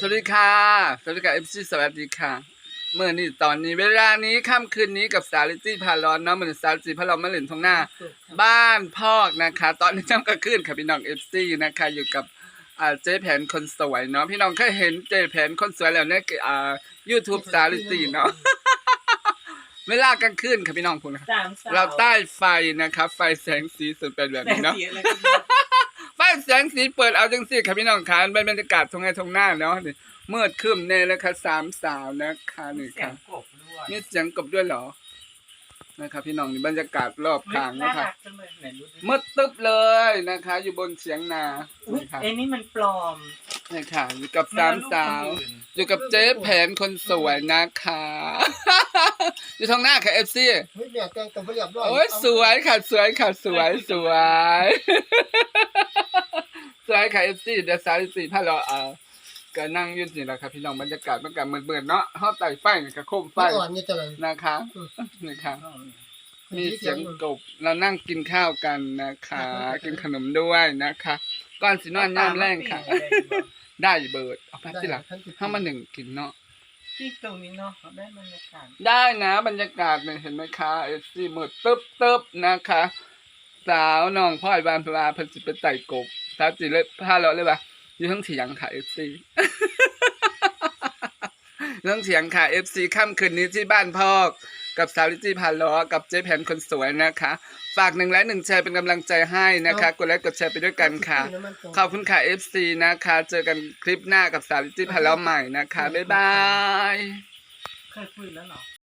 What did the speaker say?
สวัสดีค่ะ สวัสดีค่ะเอฟซีสวัสดีค่ะเมื่อนี้ตอนนี้เวลานี้ค่ำคืนนี้กับสาลิตี้พาร้อนเนาะเหมือนสาลิตี้พาร้อนมาเล่นทงหน้า บ้านพอกนะคะ ตอนนี้จ้ำก็ขึ้นค่ะพี่น้องเอฟซีนะคะ อยู่กับอ่าเจ๊แผนคนสวยเนาะพี่น้องเคยเห็นเจ๊แผนคนสวยแล้วในอ่ายูทูบสาลิตี้เนาะเวลากลางคืนค่ะพี่น้องคุณนะสามสาวเราใต้ไฟนะคะ ไฟแสงสีสุดเป็นแบบแสงนี้เนาะ สีอะไรกันเนี่ยไฟแสงสีเปิดเอาจังสิครับพี่น้องคะเป็นบรรยากาศทงไงทงหน้าเนาะนี่มืดครึ้มเนแล้วค่ะสามสาวนะคะนี่เสียค่ะงกบด้วยนี่เสียงกบด้วยเหรอนะครับพี่น้องนี่บรรยากาศรอบข้างน่านะคะรักจังเลยไหนดูดิมืดตึ๊บเลยนะคะ อยู่บนเสียงนาอุ๊ยนี่ค่ะเอ้นี่มันปลอมนี่ค่ะอยู่กับสามสาว อยู่กับเจ๊แผนคนสวยนะคะ อยู่ทางหน้าค่ะเอฟซีเฮ้ยเนี่ยแต่งตัวเรียบร้อยโอ้ยสวยค่ะสวยค่ะสวยสวยสวยค่ะเอฟซีเดี๋ยวสาวสี่พาเราเออก็นั่งอยืนสิแหละครับพี่น้องบรรยากาศมันก็เหมือนๆเนาะห้องไต่ไฟกับโคมไฟไฟอ่อนเนี่ยจะเลยนะคะนะคะมีเสียงกบเรานั่งกินข้าวกันนะคะ กินขนมด้วยนะคะก่อนสินอนย่ามแรงค่ะ ได้เบิร์ดเอาไปสิล่ะห้ามาหนึ่งกินเนาะ ที่ตรงนี้เนาะได้บรรยากาศได้นะบรรยากาศเนี่ยเห็นไหมคะเอฟซีมืดตึ๊บตึ๊บนะคะ สาวน้องพ่อยบานพลาพันจิตไปไต่กบสาวจีเล่ผ้าเราเลยปะอยู่ทั้งเถียงค่ะเอฟซีทั้งเถียงค่ะเอฟซีค่ำคืนนี้ที่บ้านพอก กับสาวลิจีพาล้อกับเจ๊แผนคนสวยนะคะ ฝากหนึ่งไลค์หนึ่งแชร์เป็นกำลังใจให้นะคะ กดไลค์กดแชร์ไปด้วยกันค่ะ ขอบคุณค่ะ FC นะคะ เจอกันคลิปหน้ากับสาวลิจีพาล้อใหม่นะคะ บ๊ายบาย เคยคุยแล้วเหรอ